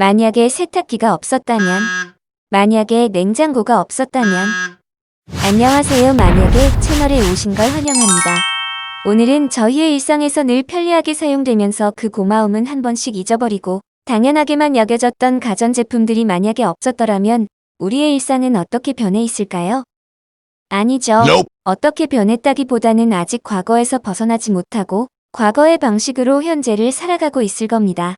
만약에 세탁기가 없었다면, 만약에 냉장고가 없었다면, 안녕하세요. 만약에 채널에 오신 걸 환영합니다. 오늘은 저희의 일상에서 늘 편리하게 사용되면서 그 고마움은 한 번씩 잊어버리고 당연하게만 여겨졌던 가전제품들이 만약에 없었더라면 우리의 일상은 어떻게 변해 있을까요? 아니죠. Nope. 어떻게 변했다기보다는 아직 과거에서 벗어나지 못하고 과거의 방식으로 현재를 살아가고 있을 겁니다.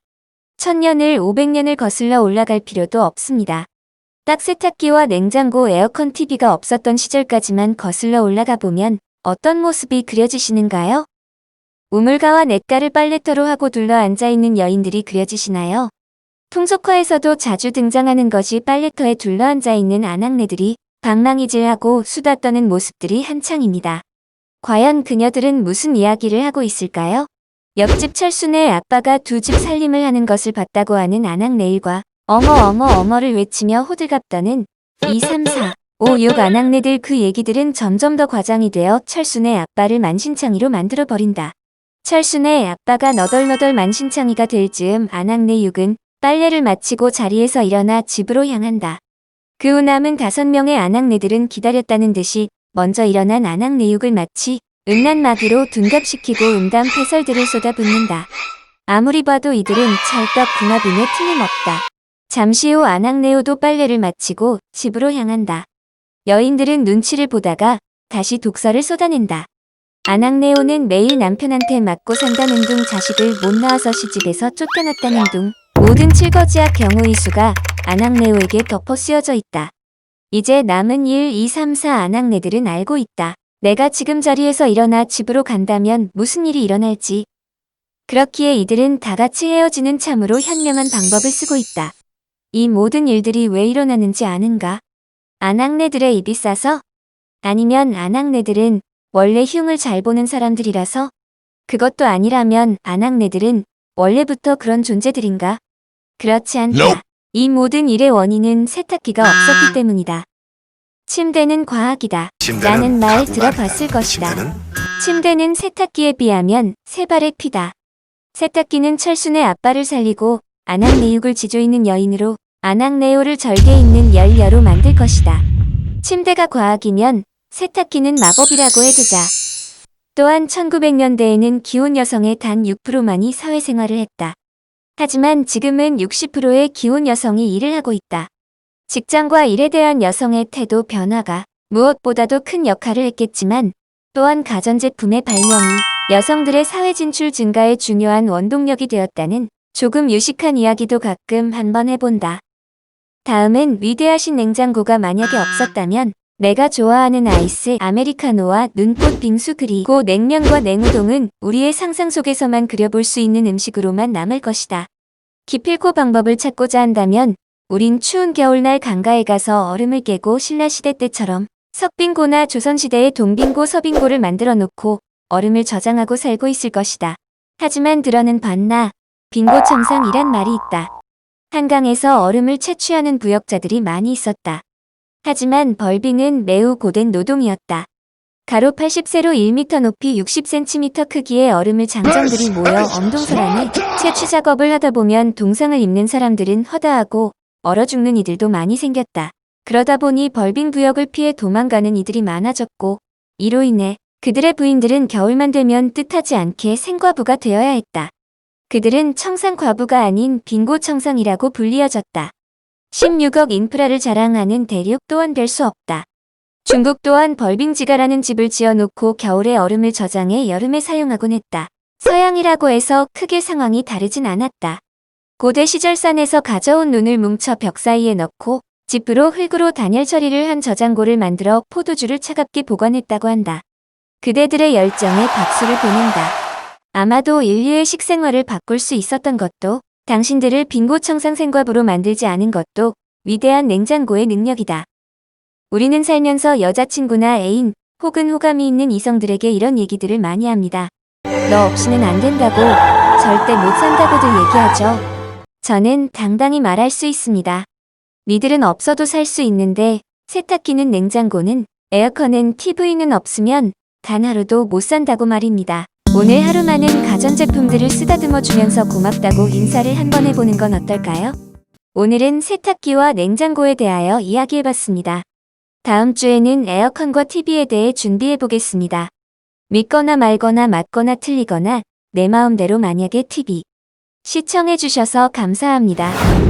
천년을 500년을 거슬러 올라갈 필요도 없습니다. 딱 세탁기와 냉장고, 에어컨, TV가 없었던 시절까지만 거슬러 올라가 보면 어떤 모습이 그려지시는가요? 우물가와 냇가를 빨래터로 하고 둘러 앉아있는 여인들이 그려지시나요? 풍속화에서도 자주 등장하는 것이 빨래터에 둘러 앉아있는 아낙네들이 방랑이질하고 수다 떠는 모습들이 한창입니다. 과연 그녀들은 무슨 이야기를 하고 있을까요? 옆집 철순의 아빠가 두 집 살림을 하는 것을 봤다고 하는 아낙네일과 어머 어머 어머를 외치며 호들갑 떠는 2, 3, 4, 5, 6 아낙네들 그 얘기들은 점점 더 과장이 되어 철순의 아빠를 만신창이로 만들어 버린다. 철순의 아빠가 너덜너덜 만신창이가 될 즈음 아낙네 6은 빨래를 마치고 자리에서 일어나 집으로 향한다. 그 후 남은 다섯 명의 아낙네들은 기다렸다는 듯이 먼저 일어난 아낙네육을 마치 음란마귀로 둔갑시키고 음담 패설들을 쏟아붓는다. 아무리 봐도 이들은 찰떡 궁합임에 틀림없다. 잠시 후 아낙네오도 빨래를 마치고 집으로 향한다. 여인들은 눈치를 보다가 다시 독서를 쏟아낸다. 아낙네오는 매일 남편한테 맞고 산다는 둥 자식을 못 낳아서 시집에서 쫓겨났다는 둥 모든 칠거지약 경우의 수가 아낙네오에게 덮어 씌워져 있다. 이제 남은 1, 2, 3, 4 아낙네들은 알고 있다. 내가 지금 자리에서 일어나 집으로 간다면 무슨 일이 일어날지. 그렇기에 이들은 다 같이 헤어지는 참으로 현명한 방법을 쓰고 있다. 이 모든 일들이 왜 일어나는지 아는가? 아낙네들의 입이 싸서? 아니면 아낙네들은 원래 흉을 잘 보는 사람들이라서? 그것도 아니라면 아낙네들은 원래부터 그런 존재들인가? 그렇지 않다. 이 모든 일의 원인은 세탁기가 없었기 때문이다. 침대는 과학이다. 침대는 라는 말 가구가 들어봤을 아니다. 것이다. 침대는 침대는 세탁기에 비하면 세 발의 피다. 세탁기는 철순의 아빠를 살리고 아낙네육을 지조있는 여인으로 아낙네오를 절개 있는 열녀로 만들 것이다. 침대가 과학이면 세탁기는 마법이라고 해두자. 또한 1900년대에는 기혼 여성의 단 6%만이 사회생활을 했다. 하지만 지금은 60%의 기혼 여성이 일을 하고 있다. 직장과 일에 대한 여성의 태도 변화가 무엇보다도 큰 역할을 했겠지만 또한 가전제품의 발명이 여성들의 사회 진출 증가에 중요한 원동력이 되었다는 조금 유식한 이야기도 가끔 한번 해본다. 다음은 위대하신 냉장고가 만약에 없었다면 내가 좋아하는 아이스 아메리카노와 눈꽃 빙수 그리고 냉면과 냉우동은 우리의 상상 속에서만 그려볼 수 있는 음식으로만 남을 것이다. 기필코 방법을 찾고자 한다면 우린 추운 겨울날 강가에 가서 얼음을 깨고 신라시대 때처럼 석빙고나 조선시대의 동빙고 서빙고를 만들어 놓고 얼음을 저장하고 살고 있을 것이다. 하지만 들어는 봤나 빙고 청상이란 말이 있다. 한강에서 얼음을 채취하는 부역자들이 많이 있었다. 하지만 벌빙은 매우 고된 노동이었다. 가로 80세로 1m 높이 60cm 크기의 얼음을 장정들이 모여 엄동설 안에 채취 작업을 하다 보면 동상을 입는 사람들은 허다하고 얼어 죽는 이들도 많이 생겼다. 그러다 보니 벌빙 부역을 피해 도망가는 이들이 많아졌고 이로 인해 그들의 부인들은 겨울만 되면 뜻하지 않게 생과부가 되어야 했다. 그들은 청상과부가 아닌 빙고청상이라고 불리어졌다. 16억 인프라를 자랑하는 대륙 또한 될수 없다. 중국 또한 벌빙지가라는 집을 지어놓고 겨울에 얼음을 저장해 여름에 사용하곤 했다. 서양이라고 해서 크게 상황이 다르진 않았다. 고대 시절 산에서 가져온 눈을 뭉쳐 벽 사이에 넣고 지프로 흙으로 단열 처리를 한 저장고를 만들어 포도주를 차갑게 보관했다고 한다. 그대들의 열정에 박수를 보낸다. 아마도 인류의 식생활을 바꿀 수 있었던 것도 당신들을 빙고 청상 생과부로 만들지 않은 것도 위대한 냉장고의 능력이다. 우리는 살면서 여자친구나 애인 혹은 호감이 있는 이성들에게 이런 얘기들을 많이 합니다. 너 없이는 안 된다고, 절대 못 산다고들 얘기하죠. 저는 당당히 말할 수 있습니다. 니들은 없어도 살 수 있는데 세탁기는 냉장고는 에어컨은 TV는 없으면 단 하루도 못 산다고 말입니다. 오늘 하루 많은 가전제품들을 쓰다듬어 주면서 고맙다고 인사를 한번 해보는 건 어떨까요? 오늘은 세탁기와 냉장고에 대하여 이야기해봤습니다. 다음 주에는 에어컨과 TV에 대해 준비해보겠습니다. 믿거나 말거나 맞거나 틀리거나 내 마음대로 만약에 TV, 시청해주셔서 감사합니다.